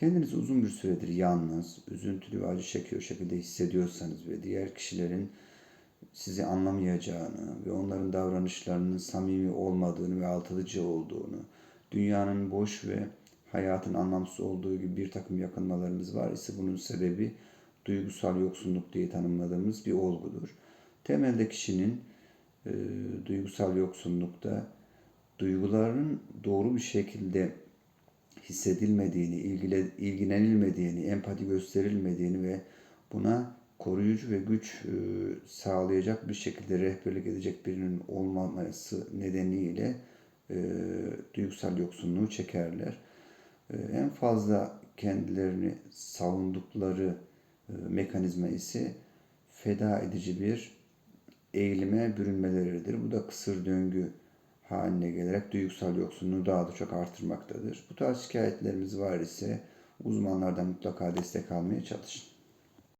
Kendinizi uzun bir süredir yalnız, üzüntülü ve acı çekiyor şekilde hissediyorsanız ve diğer kişilerin sizi anlamayacağını ve onların davranışlarının samimi olmadığını ve aldatıcı olduğunu, dünyanın boş ve hayatın anlamsız olduğu gibi bir takım yakınmalarınız var ise bunun sebebi duygusal yoksunluk diye tanımladığımız bir olgudur. Temelde kişinin e, duygusal yoksunlukta duyguların doğru bir şekilde hissedilmediğini, ilgile, ilgilenilmediğini, empati gösterilmediğini ve buna koruyucu ve güç e, sağlayacak bir şekilde rehberlik edecek birinin olmaması nedeniyle e, duygusal yoksunluğu çekerler. E, en fazla kendilerini savundukları mekanizma ise feda edici bir eğilime bürünmeleridir. Bu da kısır döngü haline gelerek duygusal yoksunluğu daha da çok artırmaktadır. Bu tarz şikayetlerimiz var ise uzmanlardan mutlaka destek almaya çalışın.